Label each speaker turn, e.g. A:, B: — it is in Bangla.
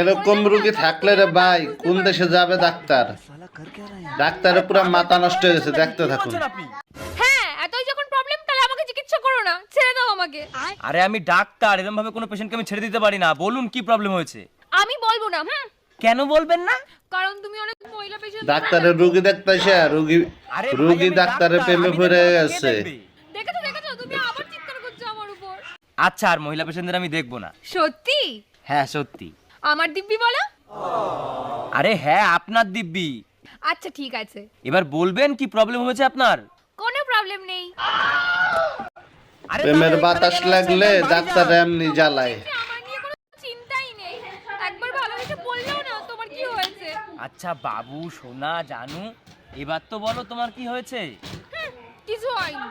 A: এরকম রুগী থাকলে রে ভাই কোন দেশে যাবে ডাক্তার? ডাক্তারের পুরো মাথা নষ্ট হয়ে গেছে দেখতে থাকুন।
B: হ্যাঁ এতই যখন প্রবলেম তাহলে আমাকে চিকিৎসা করো না ছেড়ে দাও আমাকে।
C: আরে আমি ডাক্তার এরকম ভাবে কোনো পেশেন্টকে আমি ছেড়ে দিতে পারি না। বলুন কি প্রবলেম হয়েছে?
B: আমি বলব না হুম?
C: কেন বলবেন না?
B: কারণ তুমি অনেক মহিলা পেশেন্ট
A: ডাক্তারের রুগী দেখতে এসে রুগী রুগী ডাক্তারের প্রেমে পড়ে গেছে।
C: দেখবে?
B: দেখেছ দেখেছ? তুমি আবার চিৎকার করছ আমার উপর।
C: আচ্ছা আর মহিলা পেশেন্টদের আমি দেখব না।
B: সত্যি?
C: হ্যাঁ সত্যি।
B: আমার দিব্যি বলো?
C: আরে হ্যাঁ আপনার দিব্যি।
B: আচ্ছা ঠিক আছে।
C: এবার বলবেন কি প্রবলেম হয়েছে আপনার?
B: কোনো প্রবলেম নেই।
C: আরে
A: প্রেমের বাতাস লাগলে ডাক্তার। এমনি জ্বালায়।
B: আমার নিয়ে কোনো চিন্তাই নেই। একবার ভালোবেসে বললেও না তোমার কি হয়েছে?
C: আচ্ছা বাবু সোনা জানু এবার তো বলো তোমার কি হয়েছে।
B: হুম, কিছু হয়নি।